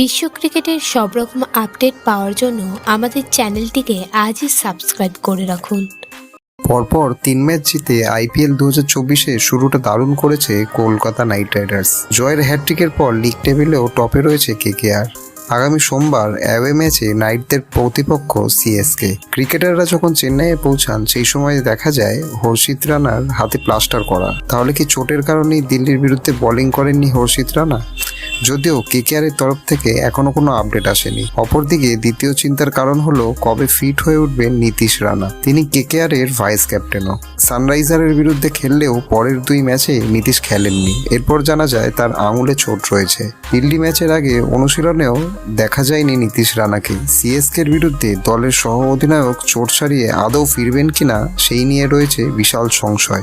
বিশ্ব ক্রিকেটের সব রকম আপডেট পাওয়ার জন্য আমাদের চ্যানেলটিকে আজই সাবস্ক্রাইব করে রাখুন। পরপর তিন ম্যাচ জিতে আইপিএল দু হাজার চব্বিশে শুরুটা দারুণ করেছে কলকাতা নাইট রাইডার্স। জয়ের হ্যাটট্রিকের পর লিগ টেবিলেও টপে রয়েছে কেকেআর আগামী সোমবার অ্যাওয়ে ম্যাচে নাইটদের প্রতিপক্ষ সিএসকে ক্রিকেটাররা যখন চেন্নাইয়ে পৌঁছান, সেই সময় দেখা যায় হর্ষিত রানার হাতে প্লাস্টার করা। তাহলে কি চোটের কারণেই দিল্লির বিরুদ্ধে বোলিং করেননি হর্ষিত রানা? যদিও কেকেআরের তরফ থেকে এখনও কোনো আপডেট আসেনি। অপরদিকে দ্বিতীয় চিন্তার কারণ হলো কবে ফিট হয়ে উঠবেন নীতিশ রানা। তিনি কেকেআরের ভাইস ক্যাপ্টেনও। সানরাইজারের বিরুদ্ধে খেললেও পরের দুই ম্যাচে নীতিশ খেলেননি। এরপর জানা যায় তার আঙুলে চোট রয়েছে। দিল্লি ম্যাচের আগে অনুশীলনেও দেখা যায়নি নীতিশ রানাকে। সিএসকের বিরুদ্ধে দলের সহ অধিনায়ক চোট সারিয়ে আদৌ ফিরবেন কিনা সেই নিয়ে রয়েছে বিশাল সংশয়।